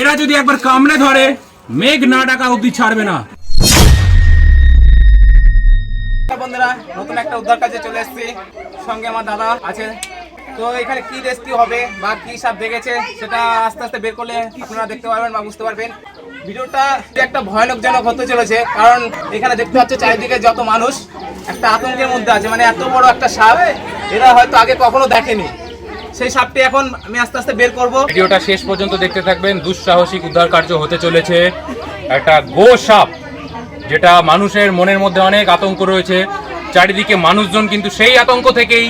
এরা যদি একবার কামড়ে ধরে, মেঘ না ডাকা অব্দি ছাড়বে না। বন্ধুরা, নতুন একটা উদ্ধার কাজে চলে এসেছি। সঙ্গে আমার দাদা আছে। তো এখানে কি রেস্কিউ হবে বা কি সাপ দেখেছে, সেটা আস্তে আস্তে বের করলে আপনারা দেখতে পারবেন বা বুঝতে পারবেন। ভিডিওটা একটা ভয়ানকজনক হতে চলেছে, কারণ এখানে দেখতে পাচ্ছে চারিদিকে যত মানুষ, একটা আতঙ্কের মধ্যে আছে। মানে এত বড় একটা সাপ, এরা হয়তো আগে কখনো দেখেনি। সেই সাপটি এখন আমি আস্তে আস্তে বের করব। ভিডিওটা শেষ পর্যন্ত দেখতে থাকবেন। দুঃসাহসিক উদ্ধার কার্য হতে চলেছে। একটা গো সাপ, যেটা মানুষের মনের মধ্যে অনেক আতঙ্ক রয়েছে। চারিদিকে মানুষজন কিন্তু সেই আতঙ্ক থেকেই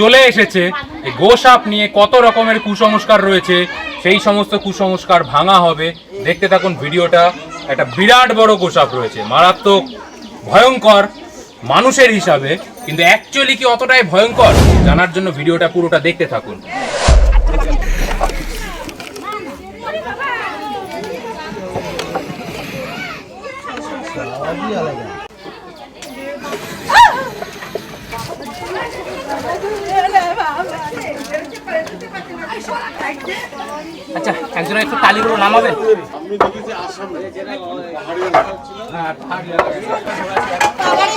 চলে এসেছে। এই গো সাপ নিয়ে কত রকমের কুসংস্কার রয়েছে, সেই সমস্ত কুসংস্কার ভাঙা হবে। দেখতে থাকুন ভিডিওটা। একটা বিরাট বড় গোসাপ রয়েছে। মারাত্মক, ভয়ঙ্কর। মানুষের হিসাবে কিন্তু অ্যাকচুয়ালি কি অতটাই ভয়ঙ্কর? জানার জন্য ভিডিওটা পুরোটা দেখতে থাকুন। আচ্ছা একজন একটু তালিগুলো নামাবেন। বাবারে পেয়ে বাবা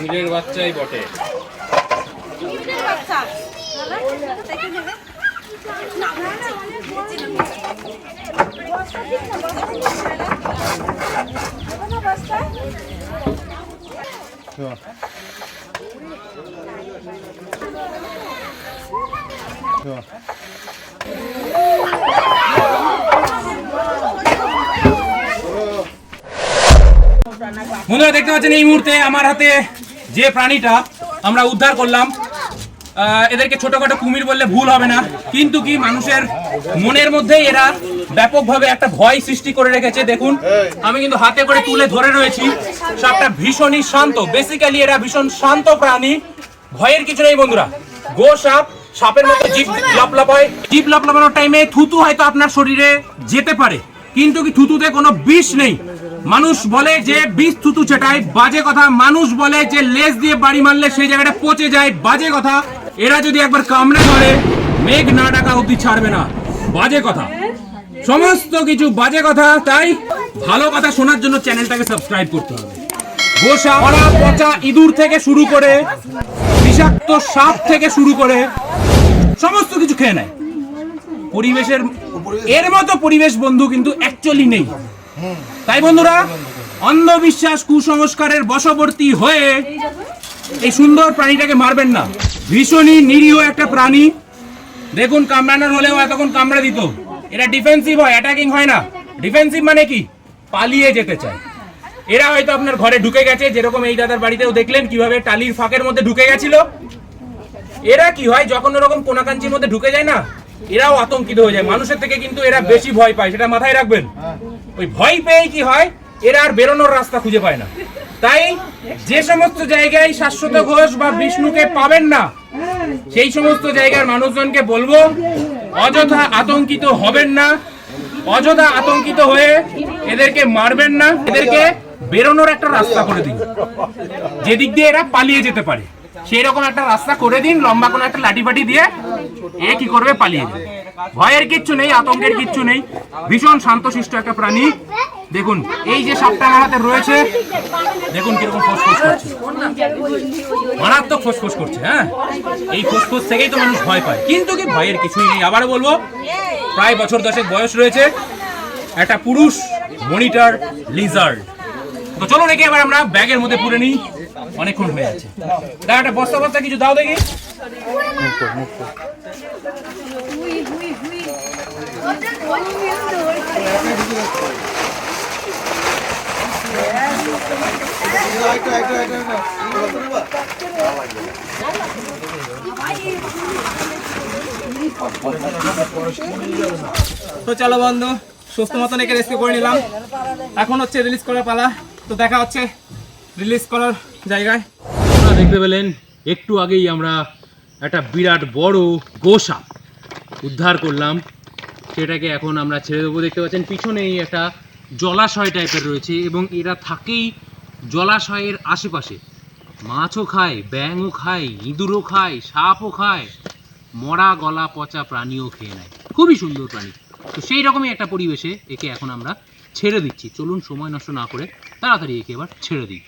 নীলের বাচ্চাই বটে কিসের বাচ্চা বাবা দেখে নেবে না না না বস্তা ঠিক না বস্তা বস্তা বন্ধুরা দেখতে পাচ্ছেন এই মুহূর্তে আমার হাতে যে প্রাণীটা আমরা উদ্ধার করলাম এদেরকে ছোটখাটো কুমির বললে ভুল হবে না। কিন্তু কি মানুষের মনের মধ্যে এরা ব্যাপকভাবে একটা ভয় সৃষ্টি করে রেখেছে, দেখুন। আমি কিন্তু হাতে করে তুলে ধরে রয়েছি। সাপটা ভীষণই শান্ত। বেসিক্যালি এরা ভীষণ শান্ত প্রাণী। ভয়ের কিছু নেই, বন্ধুরা। গো সাপ, সাপের মতো জিভ লাপলাপায়। জিভ লাপলাপানোর টাইমে থুতু হয়তো আপনার শরীরে যেতে পারে। কিন্তু কি থুতুতে কোনো বিষ নেই? মানুষ বলে যে বিষ থুতু চেটায় বাজে কথা, মানুষ বলে যে লেজ দিয়ে বাড়ি মারলে সেই জায়গাটা পচে যায়। বাজে কথা। এরা যদি একবার কামড়ে ধরে, মেঘ না ডাকা অব্দি ছাড়বে না। বাজে কথা। সমস্ত কিছু বাজে কথা, তাই ভালো কথা শোনার জন্য চ্যানেলটাকে সাবস্ক্রাইব করতে হবে। গোসা মরা পচা, ইঁদুর থেকে শুরু করে, বিষাক্ত সাপ থেকে শুরু করে, সমস্ত কিছু খেয়ে নেয়। পরিবেশের এর মতো পরিবেশ বন্ধু কিন্তু অ্যাকচুয়ালি নেই। তাই বন্ধুরা, অন্ধবিশ্বাস, কুসংস্কারের বশবর্তী হয়ে এই সুন্দর প্রাণীটাকে মারবেন না। ভীষণই নিরীহ একটা প্রাণী। দেখুন কামড়ানোর হলেও এতক্ষণ কামড়ে দিত। এরা ডিফেন্সিভ হয় অ্যাটাকিং হয় না। ডিফেন্সিভ মানে কি? পালিয়ে যেতে চায়। এরা হয়তো আপনার ঘরে ঢুকে গেছে, যেরকম এই দাদার বাড়িতেও দেখলেন, কীভাবে টালির ফাঁকের মধ্যে ঢুকে গেছিল। এরা কি হয়, যখন ওরকম কোনাকাঞ্চির মধ্যে ঢুকে যায় না, এরাও আতঙ্কিত হয়ে যায়। মানুষের থেকে কিন্তু এরা বেশি ভয় পায়, সেটা মাথায় রাখবেন। ওই ভয় পেয়ে কি হয় এরা আর বেরোনোর রাস্তা খুঁজে পায় না। তাই যে সমস্ত জায়গায় শাশ্বত ঘোষ বা বিষ্ণুকে পাবেন না, সেই সমস্ত জায়গার মানুষজনকে বলব, অযথা আতঙ্কিত হবেন না, অযথা আতঙ্কিত হয়ে এদেরকে মারবেন না, এদেরকে বেরোনোর একটা রাস্তা করে দিন। যেদিক দিয়ে এরা পালিয়ে যেতে পারে, সেই রকম একটা রাস্তা করে দিন, লম্বা কোনো একটা লাঠি ফাটি দিয়ে এ কি করবে, পালিয়ে যাবে। ভয়ের কিচ্ছু নেই, আতঙ্কের কিচ্ছু নেই। ভীষণ শান্তশিষ্ট একটা প্রাণী। দেখুন, এই যে সাপটা আমার হাতে রয়েছে, দেখুন কীরকম ফোসফোস করছে। মারাত্মক ফোসফোস করছে হ্যাঁ? এই ফোসফোস থেকেই তো মানুষ ভয় পায়। কিন্তু কি ভয়ের কিছুই নেই আবার বলব, প্রায় বছর দশেক বয়স রয়েছে, একটা পুরুষ মনিটর লিজার্ড। তো চলো রেখে এবার আমরা ব্যাগের মধ্যে পুরে নিই, অনেকক্ষণ হয়ে আছে। দাদা একটা বস্তা বস্তা কিছু দাও দেখি। তো চলো বন্ধু, সুস্থ মতন একে রেস্কিউ করে নিলাম। এখন হচ্ছে রিলিজ করার পালা। তো দেখা হচ্ছে রিলিজ করার জায়গায়। দেখতে পেলেন, একটু আগেই আমরা একটা বিরাট বড় গোসা উদ্ধার করলাম। সেটাকে এখন আমরা ছেড়ে দেবো। দেখতে পাচ্ছেন, পিছনেই একটা জলাশয় টাইপের রয়েছে এবং এরা থাকেই জলাশয়ের আশেপাশে। মাছও খায়, ব্যাঙও খায়, ইঁদুরও খায়, সাপও খায়, মরা গলা পচা প্রাণীও খেয়ে নেয়। খুবই সুন্দর প্রাণী। তো সেই রকমই একটা পরিবেশে একে এখন আমরা ছেড়ে দিচ্ছি। চলুন সময় নষ্ট না করে তাড়াতাড়ি একে এবার ছেড়ে দিই।